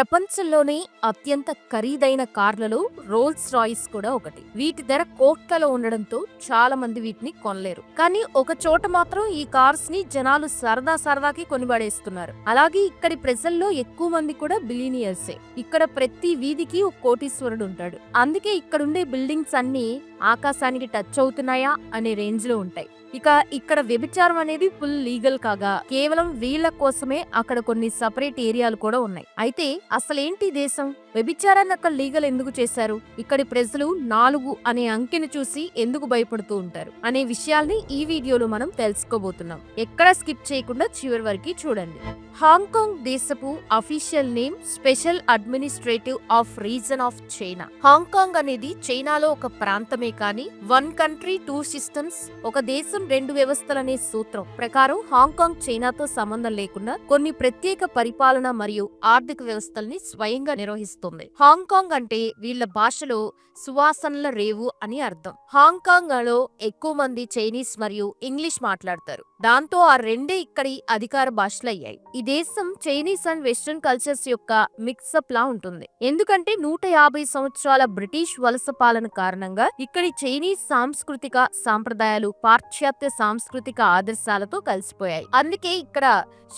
ప్రపంచంలోనే అత్యంత ఖరీదైన కార్లలో రోల్స్ రాయిస్ కూడా ఒకటి. వీటి ధర కోట్లలో ఉండడంతో చాలా మంది వీటిని కొనలేరు. కానీ ఒక చోట మాత్రం ఈ కార్స్ని జనాలు సరదా సరదాకి కొనిబడేస్తున్నారు అలాగే ఇక్కడి ప్రజల్లో ఎక్కువ మంది కూడా బిలీనియర్సే. ఇక్కడ ప్రతి వీధికి ఒక కోటీశ్వరుడు ఉంటాడు. అందుకే ఇక్కడుండే బిల్డింగ్స్ అన్ని ఆకాశానికి టచ్ అవుతున్నాయా అనే రేంజ్లో ఉంటాయి. ఇక ఇక్కడ వ్యభిచారం అనేది ఫుల్ లీగల్ కాగా కేవలం వీళ్ళ కోసమే అక్కడ కొన్ని సపరేట్ ఏరియాలు కూడా ఉన్నాయి. అయితే అసలేంటి దేశం? వ్యభిచారాన్ని అక్కడ లీగల్ ఎందుకు చేశారు? ఇక్కడి ప్రజలు నాలుగు అనే అంకెను చూసి ఎందుకు భయపడుతూ ఉంటారు? అనే విషయాల్ని ఈ వీడియోలో మనం తెలుసుకోబోతున్నాం. ఎక్కడ స్కిప్ చేయకుండా చివరి వరకు చూడండి. హాంకాంగ్ దేశపు official name special administrative of region of China. Hong Kong అనేది చైనాలో ఒక ప్రాంతమే కానీ వన్ కంట్రీ టూ సిస్టమ్స్ ఒక దేశం రెండు వ్యవస్థలనే సూత్రం ప్రకారం హాంకాంగ్ చైనాతో సంబంధం లేకుండా కొన్ని ప్రత్యేక పరిపాలన మరియు ఆర్థిక వ్యవస్థల్ని స్వయంగా నిర్వహిస్తుంది. హాంకాంగ్ అంటే వీళ్ళ భాషలో సువాసనల రేవు అని అర్థం. హాంకాంగ్లో ఎక్కువ మంది చైనీస్ మరియు ఇంగ్లీష్ మాట్లాడతారు. దాంతో ఆ రెండే ఇక్కడి అధికార భాషలయ్యాయి. ఈ దేశం చైనీస్ అండ్ వెస్ట్రన్ కల్చర్స్ యొక్క మిక్సప్ లా ఉంటుంది. ఎందుకంటే నూట యాభై సంవత్సరాల బ్రిటిష్ వలస పాలన కారణంగా ఇక్కడి చైనీస్ సాంస్కృతిక సాంప్రదాయాలు పాశ్చాత్య సాంస్కృతిక ఆదర్శాలతో కలిసిపోయాయి. అందుకే ఇక్కడ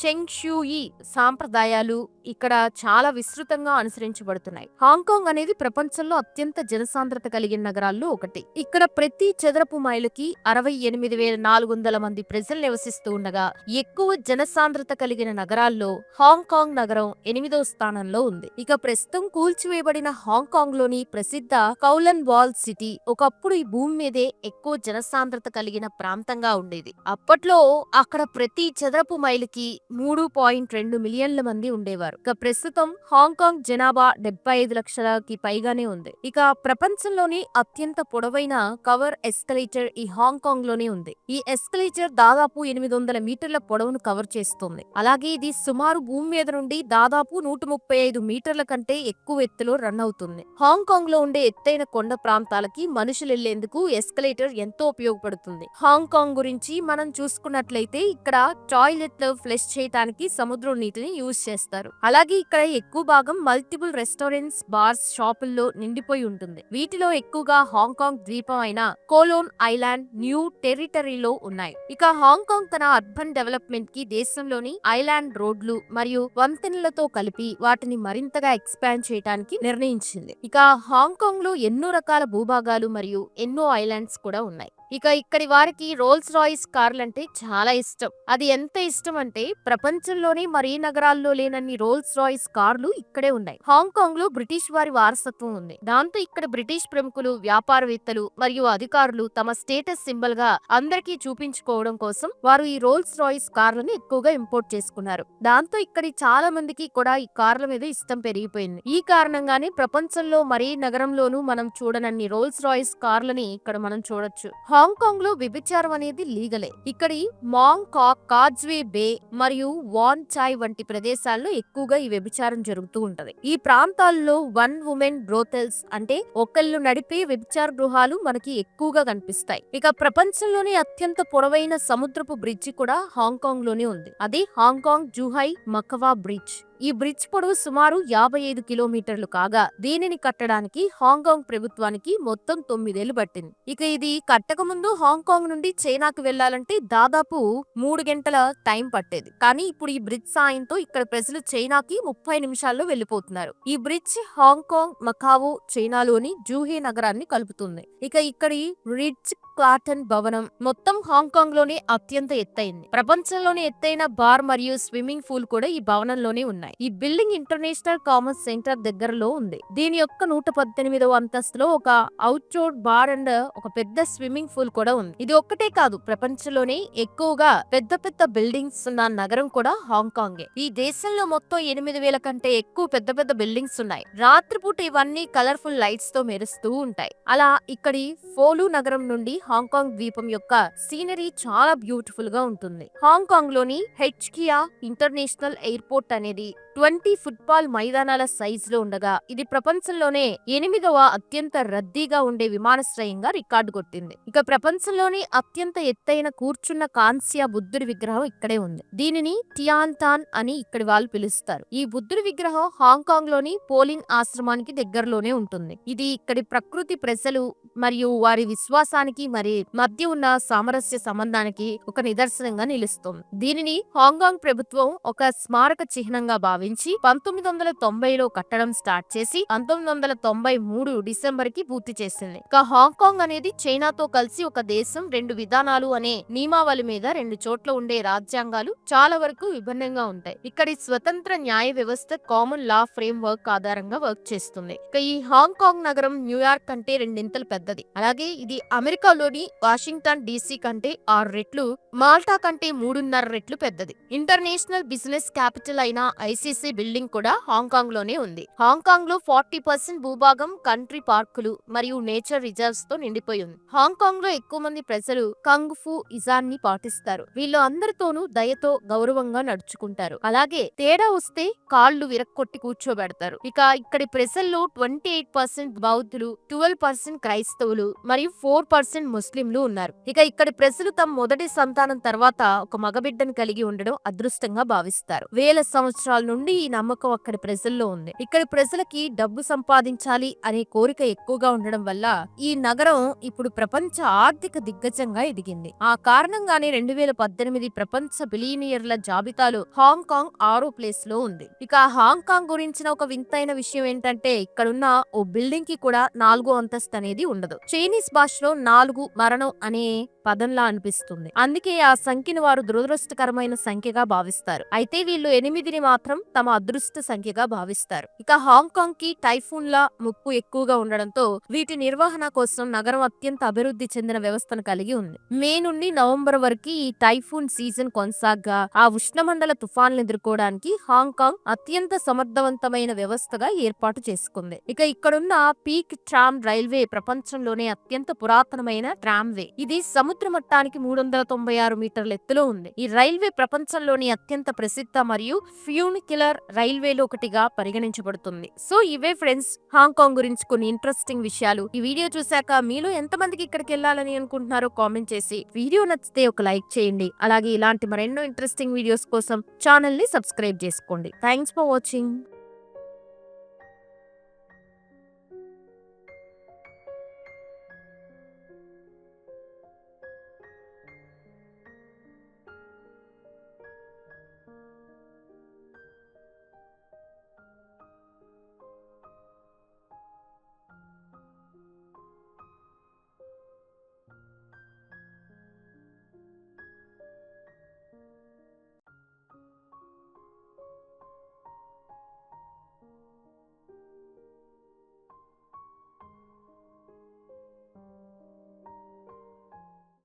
షెంగ్షూయి సాంప్రదాయాలు ఇక్కడ చాలా విస్తృతంగా అనుసరించబడుతున్నాయి. హాంకాంగ్ అనేది ప్రపంచంలో అత్యంత జనసాంద్రత కలిగిన నగరాల్లో ఒకటి. ఇక్కడ ప్రతి చదరపు మైలుకి అరవై ఎనిమిది వేల నాలుగు వందల మంది ప్రజలు నివసిస్తూ ఉండగా ఎక్కువ జనసాంద్రత కలిగిన నగరాల్లో హాంకాంగ్ నగరం ఎనిమిదో స్థానంలో ఉంది. ఇక ప్రస్తుతం కూల్చివేయబడిన హాంకాంగ్లోని ప్రసిద్ధ కౌలన్ వాల్ సిటీ ఒకప్పుడు ఈ భూమి మీదే ఎక్కువ జనసాంద్రత కలిగిన ప్రాంతంగా ఉండేది. అప్పట్లో అక్కడ ప్రతి చదరపు మైలుకి మూడు పాయింట్ రెండు మిలియన్ల మంది ఉండేవారు. ఇక ప్రస్తుతం హాంకాంగ్ జనాభా డెబ్బై ఐదు లక్షలకి పైగానే ఉంది. ఇక ప్రపంచంలోని అత్యంత పొడవైన కవర్ ఎస్కలేటర్ ఈ హాంకాంగ్లోనే ఉంది. ఈ ఎస్కలేటర్ దాదాపు ఎనిమిది వందల మీటర్ల పొడవును కవర్ చేస్తుంది. అలాగే ఇది సుమారు భూమి మీద నుండి దాదాపు నూట ముప్పై ఐదు మీటర్ల కంటే ఎక్కువ ఎత్తులో రన్ అవుతుంది. హాంకాంగ్లో ఉండే ఎత్తైన కొండ ప్రాంతాలకి మనుషులు వెళ్ళేందుకు ఎస్కలేటర్ ఎంతో ఉపయోగపడుతుంది. హాంకాంగ్ గురించి మనం చూసుకున్నట్లయితే ఇక్కడ టాయిలెట్ ఫ్లెష్ చేయడానికి సముద్రం నీటిని యూజ్ చేస్తారు. అలాగే ఇక్కడ ఎక్కువ భాగం మల్టిపుల్ రెస్టారెంట్స్ బార్స్ షాపుల్లో నిండిపోయి ఉంటుంది. వీటిలో ఎక్కువగా హాంకాంగ్ ద్వీపం అయిన కోలోన్ ఐలాండ్ న్యూ టెరిటరీలో ఉన్నాయి. ఇక హాంకాంగ్ తన అర్బన్ డెవలప్మెంట్కి దేశంలోని ఐలాండ్ రోడ్లు మరియు వంతెనలతో కలిపి వాటిని మరింతగా ఎక్స్పాండ్ చేయడానికి నిర్ణయించింది. ఇక హాంకాంగ్లో ఎన్నో రకాల భూభాగాలు మరియు ఎన్నో ఐలాండ్స్ కూడా ఉన్నాయి. ఇక ఇక్కడి వారికి రోల్స్ రాయిస్ కార్లంటే చాలా ఇష్టం. అది ఎంత ఇష్టం అంటే ప్రపంచంలోనే మరీ నగరాల్లో లేనన్ని రోల్స్ రాయిస్ కార్లు ఇక్కడే ఉన్నాయి. హాంకాంగ్లో బ్రిటిష్ వారి వారసత్వం ఉంది. దాంతో ఇక్కడ బ్రిటిష్ ప్రముఖులు వ్యాపారవేత్తలు మరియు అధికారులు తమ స్టేటస్ సింబల్గా అందరికీ చూపించుకోవడం కోసం వారు ఈ రోల్స్ రాయిస్ కార్లను ఎక్కువగా ఇంపోర్ట్ చేసుకున్నారు. దాంతో ఇక్కడి చాలా మందికి కూడా ఈ కార్ల మీద ఇష్టం పెరిగిపోయింది. ఈ కారణంగానే ప్రపంచంలో మరీ నగరంలోనూ మనం చూడనన్ని రోల్స్ రాయిస్ కార్లని ఇక్కడ మనం చూడొచ్చు. హాంకాంగ్లో వ్యభిచారం అనేది లీగలే. ఇక్కడి మాంగ్ కాక్ కాజ్వే బే మరియు వాన్ చాయ్ వంటి ప్రదేశాల్లో ఎక్కువగా ఈ వ్యభిచారం జరుగుతూ ఉంటది. ఈ ప్రాంతాల్లో వన్ ఉమెన్ బ్రోతెల్స్ అంటే ఒకళ్ళు నడిపే వ్యభిచార గృహాలు మనకి ఎక్కువగా కనిపిస్తాయి. ఇక ప్రపంచంలోనే అత్యంత పొడవైన సముద్రపు బ్రిడ్జి కూడా హాంకాంగ్లోనే ఉంది. అది Hong Kong Zhuhai Macau bridge. ఈ బ్రిడ్జ్ పొడవు సుమారు యాభై ఐదు కిలోమీటర్లు కాగా దీనిని కట్టడానికి హాంకాంగ్ ప్రభుత్వానికి మొత్తం తొమ్మిదేళ్ళు పట్టింది. ఇక ఇది కట్టకముందు హాంకాంగ్ నుండి చైనాకు వెళ్ళాలంటే దాదాపు మూడు గంటల టైం పట్టేది. కానీ ఇప్పుడు ఈ బ్రిడ్జ్ సాయంతో ఇక్కడ ప్రజలు చైనాకి ముప్పై నిమిషాల్లో వెళ్ళిపోతున్నారు ఈ బ్రిడ్జ్ హాంకాంగ్ మకావో చైనాలోని జూహే నగరాన్ని కలుపుతుంది. ఇక ఇక్కడి రిడ్జ్ క్లాటన్ భవనం మొత్తం హాంకాంగ్లోనే అత్యంత ఎత్తైంది. ప్రపంచంలోనే ఎత్తైన బార్ మరియు స్విమ్మింగ్ పూల్ కూడా ఈ భవనంలోనే ఉన్నాయి. ఈ బిల్డింగ్ ఇంటర్నేషనల్ కామర్స్ సెంటర్ దగ్గరలో ఉంది. దీని యొక్క నూట పద్దెనిమిదవ అంతస్తులో ఒక అవుట్డోర్ బార్ అండ్ ఒక పెద్ద స్విమ్మింగ్ పూల్ కూడా ఉంది. ఇది ఒక్కటే కాదు ప్రపంచంలోనే ఎక్కువగా పెద్ద పెద్ద బిల్డింగ్స్ ఉన్న నగరం కూడా హాంకాంగే. ఈ దేశంలో మొత్తం ఎనిమిది వేల కంటే ఎక్కువ పెద్ద పెద్ద బిల్డింగ్స్ ఉన్నాయి. రాత్రిపూట ఇవన్నీ కలర్ఫుల్ లైట్స్తో మెరుస్తూ ఉంటాయి. అలా ఇక్కడి ఫోలు నగరం నుండి హాంకాంగ్ ద్వీపం యొక్క సీనరీ చాలా బ్యూటిఫుల్గా ఉంటుంది. హాంకాంగ్లోని హెచ్కియా ఇంటర్నేషనల్ ఎయిర్పోర్ట్ అనేది ట్వంటీ ఫుట్బాల్ మైదానాల సైజులో ఉండగా ఇది ప్రపంచంలోనే ఎనిమిదవ అత్యంత రద్దీగా ఉండే విమానాశ్రయంగా రికార్డు కొట్టింది. ఇక ప్రపంచంలోని అత్యంత ఎత్తైన కూర్చున్న కాంస్య బుద్ధుడి విగ్రహం ఇక్కడే ఉంది. దీనిని టియాన్తాన్ అని ఇక్కడి వాళ్ళు పిలుస్తారు. ఈ బుద్ధుడి విగ్రహం హాంకాంగ్లోని పోలింగ్ ఆశ్రమానికి దగ్గరలోనే ఉంటుంది. ఇది ఇక్కడి ప్రకృతి ప్రజలు మరియు వారి విశ్వాసానికి మరి మధ్య ఉన్న సామరస్య సంబంధానికి ఒక నిదర్శనంగా నిలుస్తుంది. దీనిని హాంకాంగ్ ప్రభుత్వం ఒక స్మారక చిహ్నంగా భావించి పంతొమ్మిది వందల తొంభైలో కట్టడం స్టార్ట్ చేసి పంతొమ్మిది వందల తొంభై మూడు డిసెంబర్కి పూర్తి చేసింది. ఇక హాంకాంగ్ అనేది చైనాతో కలిసి ఒక దేశం రెండు విధానాలు అనే నియమావళి మీద రెండు చోట్ల ఉండే రాజ్యాంగాలు చాలా వరకు విభిన్నంగా ఉంటాయి. ఇక్కడి స్వతంత్ర న్యాయ వ్యవస్థ కామన్ లా ఫ్రేమ్ వర్క్ ఆధారంగా వర్క్ చేస్తుంది. ఇక ఈ హాంకాంగ్ నగరం న్యూయార్క్ కంటే రెండింతలు పెద్దది. అలాగే ఇది అమెరికాలో అమెరికాలోని వాషింగ్టన్ డీసీ కంటే ఆరు రెట్లు మాల్టా కంటే మూడున్నర రెట్లు పెద్దది. ఇంటర్నేషనల్ బిజినెస్ క్యాపిటల్ అయిన ఐసీసీ బిల్డింగ్ కూడా హాంకాంగ్లోనే ఉంది. హాంకాంగ్లో ఫార్టీ పర్సెంట్ భూభాగం కంట్రీ పార్కులు మరియు నేచర్ రిజర్వ్స్తో నిండిపోయి ఉంది. హాంకాంగ్లో ఎక్కువ మంది ప్రజలు కంగ్ ఫు ఇజాన్ని పాటిస్తారు. వీళ్ళు అందరితోనూ దయతో గౌరవంగా నడుచుకుంటారు. అలాగే తేడా వస్తే కాళ్ళు విరక్కొట్టి కూర్చోబెడతారు. ఇక ఇక్కడి ప్రజల్లో ట్వంటీ ఎయిట్ పర్సెంట్ బౌద్ధులు ట్వెల్వ్ పర్సెంట్ క్రైస్తవులు మరియు ఫోర్ పర్సెంట్ ముస్లింలు ఉన్నారు. ఇక ఇక్కడి ప్రజలు తమ మొదటి సంతానం తర్వాత ఒక మగబిడ్డను కలిగి ఉండడం అదృష్టంగా భావిస్తారు. వేల సంవత్సరాల నుండి ఈ నమ్మకం అక్కడి ప్రజల్లో ఉంది. ఇక్కడి ప్రజలకి డబ్బు సంపాదించాలి అనే కోరిక ఎక్కువగా ఉండడం వల్ల ఈ నగరం ఇప్పుడు ప్రపంచ ఆర్థిక దిగ్గజంగా ఎదిగింది. ఆ కారణంగానే రెండు వేల పద్దెనిమిది ప్రపంచ బిలియనియర్ల జాబితాలో హాంకాంగ్ ఆరో ప్లేస్లో ఉంది. ఇక హాంకాంగ్ గురించిన ఒక వింతైన విషయం ఏంటంటే ఇక్కడున్న ఓ బిల్డింగ్కి కూడా నాలుగో అంతస్తు అనేది ఉండదు. చైనీస్ భాషలో నాలుగు మరణం అనే పదంలా అనిపిస్తుంది. అందుకే ఆ సంఖ్యను వారు దురదృష్టకరమైన సంఖ్యగా భావిస్తారు. అయితే వీళ్ళు ఎనిమిదిని మాత్రం తమ అదృష్ట సంఖ్యగా భావిస్తారు. ఇక హాంకాంగ్కి టైఫూన్ లా ముప్పు ఎక్కువగా ఉండడంతో వీటి నిర్వహణ కోసం నగరం అత్యంత అభివృద్ధి చెందిన వ్యవస్థను కలిగి ఉంది. మే నుండి నవంబర్ వరకు ఈ టైఫూన్ సీజన్ కొనసాగ్గా ఆ ఉష్ణమండల తుఫాన్లు ఎదుర్కోవడానికి హాంకాంగ్ అత్యంత సమర్థవంతమైన వ్యవస్థగా ఏర్పాటు చేసుకుంది. ఇక ఇక్కడున్న పీక్ ట్రామ్ రైల్వే ప్రపంచంలోనే అత్యంత పురాతనమైన ట్రామ్వే. ఇది సముద్ర మట్టానికి మూడు వందల తొంభై ఆరు మీటర్ల ఎత్తులో ఉంది. ఈ రైల్వే ప్రపంచంలోని అత్యంత ప్రసిద్ధ మరియు ఫ్యూనిక్యులర్ రైల్వేలో ఒకటిగా పరిగణించబడుతుంది. సో ఇవే ఫ్రెండ్స్ హాంకాంగ్ గురించి కొన్ని ఇంట్రెస్టింగ్ విషయాలు. ఈ వీడియో చూశాక మీలో ఎంతమందికి ఇక్కడికి వెళ్ళాలని అనుకుంటున్నారో కామెంట్ చేసి వీడియో నచ్చితే ఒక లైక్ చేయండి. అలాగే ఇలాంటి మరెన్నో ఇంట్రెస్టింగ్ వీడియోస్ కోసం ఛానల్ని సబ్స్క్రైబ్ చేసుకోండి. Thanks for watching.